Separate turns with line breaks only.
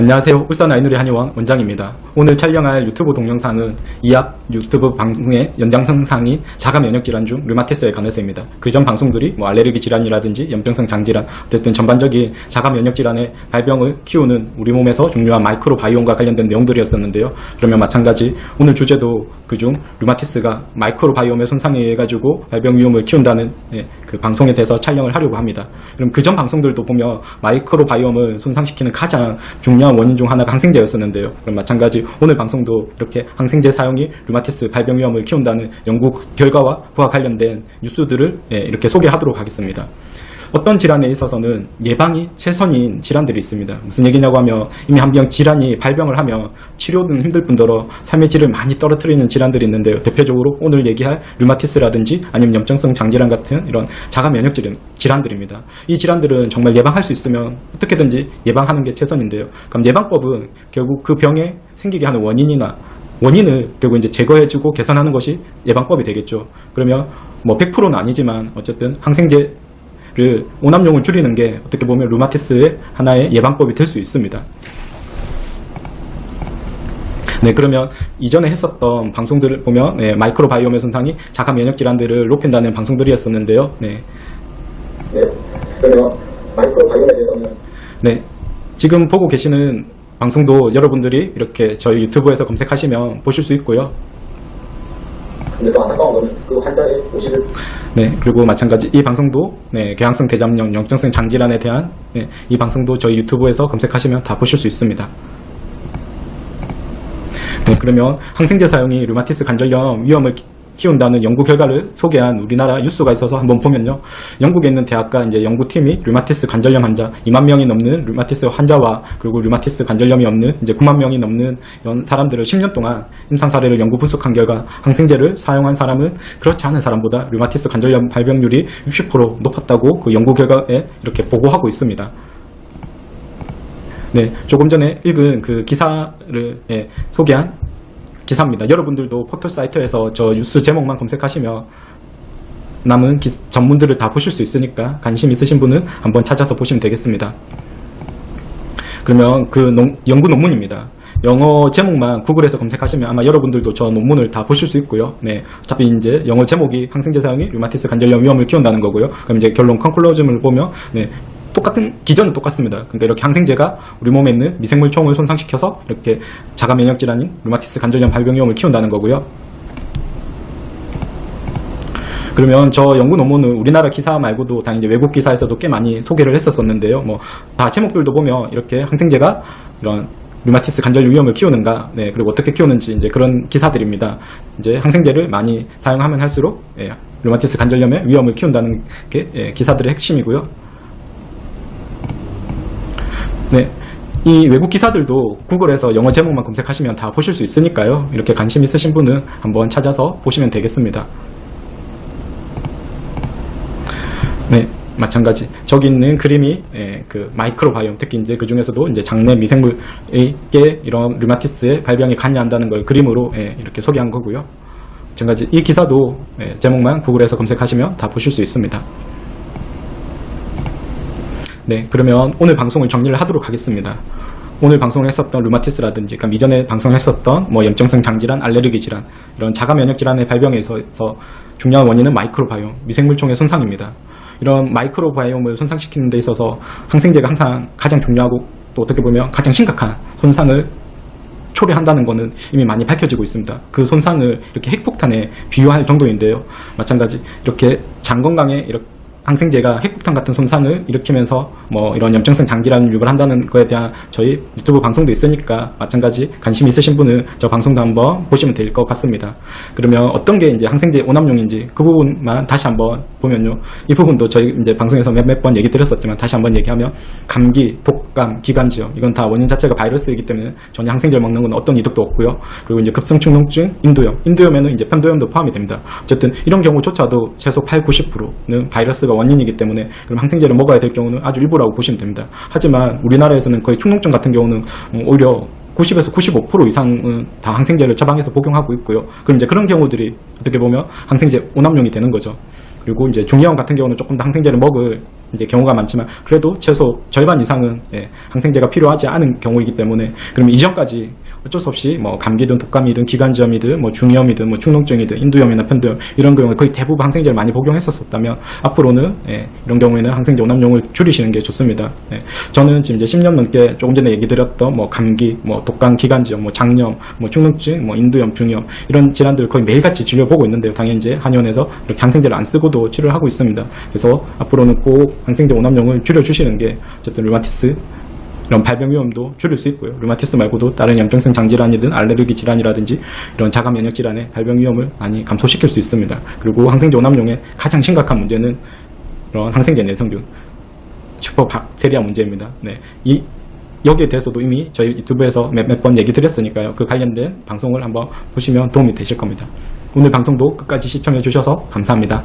안녕하세요. 울산 아이누리 한의원 원장입니다. 오늘 촬영할 유튜브 동영상은 이합 유튜브 방송의 연장선상인 자가 면역 질환 중 류마티스에 관해서입니다. 그전 방송들이 뭐 알레르기 질환이라든지 염증성 장질환, 어쨌든 전반적인 자가 면역 질환의 발병을 키우는 우리 몸에서 중요한 마이크로 바이옴과 관련된 내용들이었었는데요. 그러면 마찬가지 오늘 주제도 그중 류마티스가 마이크로 바이옴의 손상에 의해 가지고 발병 위험을 키운다는 예, 그 방송에 대해서 촬영을 하려고 합니다. 그럼 그전 방송들도 보면 마이크로 바이옴을 손상시키는 가장 중요한 원인 중 하나가 항생제였었는데요. 그럼 마찬가지 오늘 방송도 이렇게 항생제 사용이 류마티스 발병 위험을 키운다는 연구 결과와 그와 관련된 뉴스들을 예, 이렇게 소개하도록 하겠습니다. 어떤 질환에 있어서는 예방이 최선인 질환들이 있습니다. 무슨 얘기냐고 하면 이미 한 병 질환이 발병을 하면 치료는 힘들 뿐더러 삶의 질을 많이 떨어뜨리는 질환들이 있는데요. 대표적으로 오늘 얘기할 류마티스라든지 아니면 염증성 장질환 같은 이런 자가 면역 질환, 질환들입니다. 이 질환들은 정말 예방할 수 있으면 어떻게든지 예방하는 게 최선인데요. 그럼 예방법은 결국 그 병에 생기게 하는 원인이나 원인을 결국 이제 제거해주고 개선하는 것이 예방법이 되겠죠. 그러면 뭐 100%는 아니지만 어쨌든 항생제 를 오남용을 줄이는 게 어떻게 보면 루마티스의 하나의 예방법이 될 수 있습니다. 네, 그러면 이전에 했었던 방송들을 보면 네, 마이크로바이옴의 손상이 자가 면역 질환들을 높인다는 방송들이었었는데요. 네,
네. 그러면 마이크로 바이옴에 대해서는
네, 지금 보고 계시는 방송도 여러분들이 이렇게 저희 유튜브에서 검색하시면 보실 수 있고요.
근데 더 안타까운 거는 그 환자의 의식을
네, 그리고 마찬가지 이 방송도 네, 궤양성 대장염, 영증성 장질환에 대한 네, 이 방송도 저희 유튜브에서 검색하시면 다 보실 수 있습니다. 네, 그러면 항생제 사용이 류마티스 관절염 위험을 키- 키운다는 연구 결과를 소개한 우리나라 뉴스가 있어서 한번 보면요. 영국에 있는 대학과 이제 연구팀이 류마티스 관절염 환자 2만 명이 넘는 류마티스 환자와 그리고 류마티스 관절염이 없는 이제 9만 명이 넘는 이런 사람들을 10년 동안 임상 사례를 연구 분석한 결과 항생제를 사용한 사람은 그렇지 않은 사람보다 류마티스 관절염 발병률이 60% 높았다고 그 연구 결과에 이렇게 보고하고 있습니다. 네, 조금 전에 읽은 그 기사를 예, 소개한 기사입니다. 여러분들도 포털 사이트에서 저 뉴스 제목만 검색하시면 남은 기- 전문들을 다 보실 수 있으니까 관심 있으신 분은 한번 찾아서 보시면 되겠습니다. 그러면 그 논- 연구 논문입니다. 영어 제목만 구글에서 검색하시면 아마 여러분들도 저 논문을 다 보실 수 있고요. 네, 어차피 이제 영어 제목이 항생제 사용이 류마티스 관절염 위험을 키운다는 거고요. 그럼 이제 결론 컨클로즘을 보면 네, 똑같은 기전은 똑같습니다. 그러니까 이렇게 항생제가 우리 몸에 있는 미생물 총을 손상시켜서 이렇게 자가 면역 질환인 류마티스 관절염 발병 위험을 키운다는 거고요. 그러면 저 연구 논문은 우리나라 기사 말고도 당연히 외국 기사에서도 꽤 많이 소개를 했었었는데요. 뭐 다 제목들도 보면 이렇게 항생제가 이런 류마티스 관절 위험을 키우는가, 네 그리고 어떻게 키우는지 이제 그런 기사들입니다. 이제 항생제를 많이 사용하면 할수록 예, 류마티스 관절염의 위험을 키운다는 게 예, 기사들의 핵심이고요. 네. 이 외국 기사들도 구글에서 영어 제목만 검색하시면 다 보실 수 있으니까요. 이렇게 관심 있으신 분은 한번 찾아서 보시면 되겠습니다. 네, 마찬가지. 저기 있는 그림이 예, 그 마이크로바이옴 특히 이제 그 중에서도 이제 장내 미생물에게 이런 류마티스의 발병이 관여한다는 걸 그림으로 예, 이렇게 소개한 거고요. 마찬가지 이 기사도 예, 제목만 구글에서 검색하시면 다 보실 수 있습니다. 네, 그러면 오늘 방송을 정리를 하도록 하겠습니다. 오늘 방송을 했었던 류마티스라든지, 그러니까 이전에 방송했었던 뭐 염증성 장질환, 알레르기 질환, 이런 자가 면역 질환의 발병에 있어서 중요한 원인은 마이크로바이옴, 미생물총의 손상입니다. 이런 마이크로바이옴을 손상시키는 데 있어서 항생제가 항상 가장 중요하고 또 어떻게 보면 가장 심각한 손상을 초래한다는 것은 이미 많이 밝혀지고 있습니다. 그 손상을 이렇게 핵폭탄에 비유할 정도인데요. 마찬가지 이렇게 장 건강에 이렇게 항생제가 핵폭탄 같은 손상을 일으키면서 뭐 이런 염증성 장질환을 유발한다는 거에 대한 저희 유튜브 방송도 있으니까 마찬가지 관심 있으신 분은 저 방송도 한번 보시면 될 것 같습니다. 그러면 어떤 게 이제 항생제 오남용인지 그 부분만 다시 한번 보면요. 이 부분도 저희 이제 방송에서 몇몇 번 얘기 드렸었지만 다시 한번 얘기하면 감기, 독감, 기관지염 이건 다 원인 자체가 바이러스이기 때문에 전혀 항생제를 먹는 건 어떤 이득도 없고요. 그리고 이제 급성충농증, 인도염, 인도염에는 이제 편도염도 포함이 됩니다. 어쨌든 이런 경우조차도 최소 8, 90%는 바이러스가 원인이기 때문에 그럼 항생제를 먹어야 될 경우는 아주 일부라고 보시면 됩니다. 하지만 우리나라에서는 거의 충농증 같은 경우는 어, 오히려 90에서 95% 이상은 다 항생제를 처방해서 복용하고 있고요. 그럼 이제 그런 경우들이 어떻게 보면 항생제 오남용이 되는 거죠. 그리고 이제 중이염 같은 경우는 조금 더 항생제를 먹을 이제 경우가 많지만 그래도 최소 절반 이상은 예, 항생제가 필요하지 않은 경우이기 때문에 그럼 이전까지 어쩔 수 없이 뭐 감기든 독감이든 기관지염이든 뭐 중이염이든 뭐 축농증이든 인두염이나 편두염 이런 경우에 거의 대부분 항생제를 많이 복용했었다면 앞으로는 예, 이런 경우에는 항생제 오남용을 줄이시는 게 좋습니다. 예, 저는 지금 이제 10년 넘게 조금 전에 얘기 드렸던 뭐 감기, 뭐 독감, 기관지염, 뭐 장염, 뭐 축농증, 뭐 인두염, 중이염 이런 질환들을 거의 매일같이 진료 보고 있는데요. 당연히 이제 한의원에서 이렇게 항생제를 안 쓰고도 치료를 하고 있습니다. 그래서 앞으로는 꼭 항생제 오남용을 줄여주시는 게 어쨌든 류마티스 이런 발병 위험도 줄일 수 있고요. 류마티스 말고도 다른 염증성 장질환이든 알레르기 질환이라든지 이런 자가 면역 질환의 발병 위험을 많이 감소시킬 수 있습니다. 그리고 항생제 오남용의 가장 심각한 문제는 이런 항생제 내성균 슈퍼박테리아 문제입니다. 네. 이 여기에 대해서도 이미 저희 유튜브에서 몇번 얘기 드렸으니까요. 그 관련된 방송을 한번 보시면 도움이 되실 겁니다. 오늘 방송도 끝까지 시청해 주셔서 감사합니다.